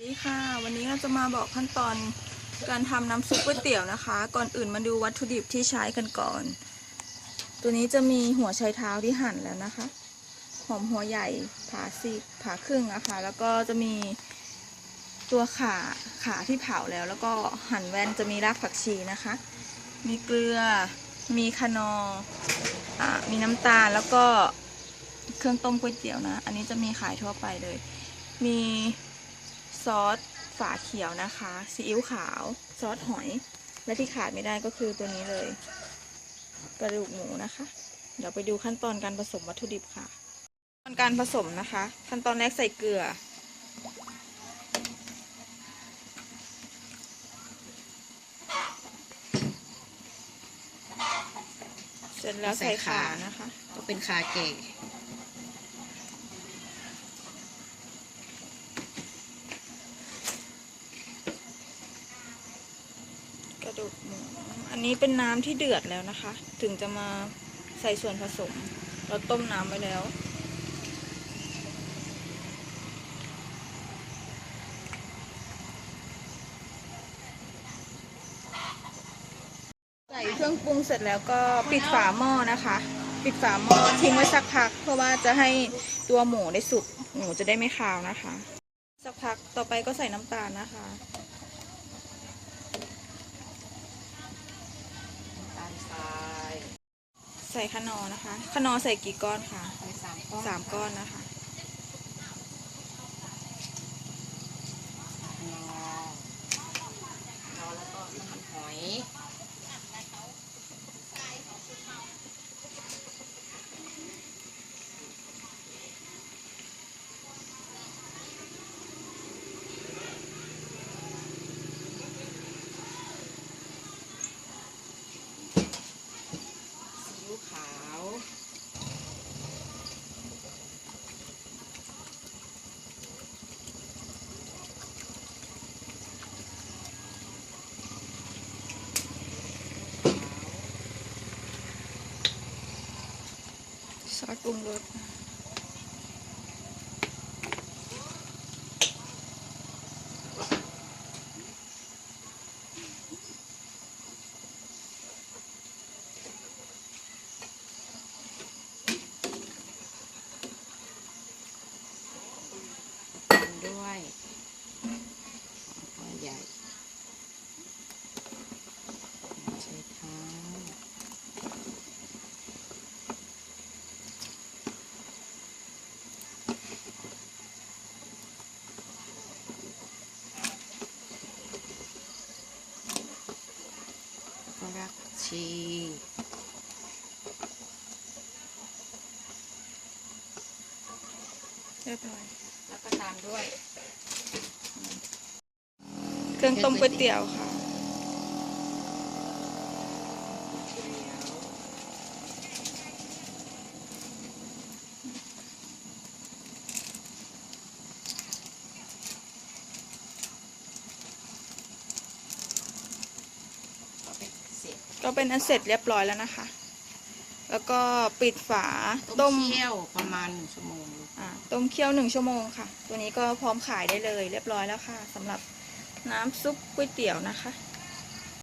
สวัสดีค่ะ วันนี้เราจะมาบอกขั้นตอนการทำน้ำซุปก๋วยเตี๋ยวนะคะ ก่อนอื่นมาดูวัตถุดิบที่ใช้กันก่อน ตัวนี้จะมีหัวไชเท้าที่หั่นแล้วนะคะ หอมหัวใหญ่ผ่าซีกผ่าครึ่งนะคะ แล้วก็จะมีตัวขาขาที่เผาแล้ว แล้วก็หั่นแว่นจะมีรากผักชีนะคะ มีเกลือ มีคนออมีน้ำตาลแล้วก็เครื่องต้มก๋วยเตี๋ยวนะ อันนี้จะมีขายทั่วไปเลย มี ซอสฝาเขียวนะคะซีอิ๊วขาว ซอสหอย และที่ขาดไม่ได้ก็คือตัวนี้เลย กระดูกหมูนะคะ เดี๋ยวไปดูขั้นตอนการผสมวัตถุดิบค่ะขั้นตอนการผสมนะคะ ขั้นตอนแรกใส่เกลือ เสร็จแล้วใส่ขานะคะ ก็เป็นคาเก่ ดูกหมูอันนี้เป็นน้ำที่เดือดแล้วนะคะ ถึงจะมาใส่ส่วนผสม เราต้มน้ำไว้แล้ว ใส่เครื่องปรุงเสร็จแล้วก็ปิดฝาหม้อนะคะ ปิดฝาหม้อทิ้งไว้สักพัก เพื่อว่าจะให้ตัวหมูได้สุกหมูจะได้ไม่คาวนะคะ สักพักต่อไปก็ใส่น้ำตาลนะคะ ตาลทราย ใส่ขนอนะคะขนอใส่กี่ก้อนคะใส่สามก้อนสามก้อนนะคะนอรอแล้วก็น้ำมันหอย ซอสปรุงรส ตามด้วยหัวใหญ่ใช้เท้า ก็รัก ชี เรียบร้อย แล้วก็ตามด้วย เครื่องต้มก๋วยเตี๋ยวค่ะ ก็เป็นเสร็จ ก็เป็นอันเสร็จเรียบร้อยแล้วนะคะ แล้วก็ปิดฝาต้ต้มมเคี่ยวประมาณหนึ่งชั่วโมงลูกอ่าต้มเคี่ยวหนึ่งชั่วโมงค่ะ ตัวนี้ก็พร้อมขายได้เลย เรียบร้อยแล้วค่ะสำหรับน้ำซุปก๋วยเตี๋ยวนะคะ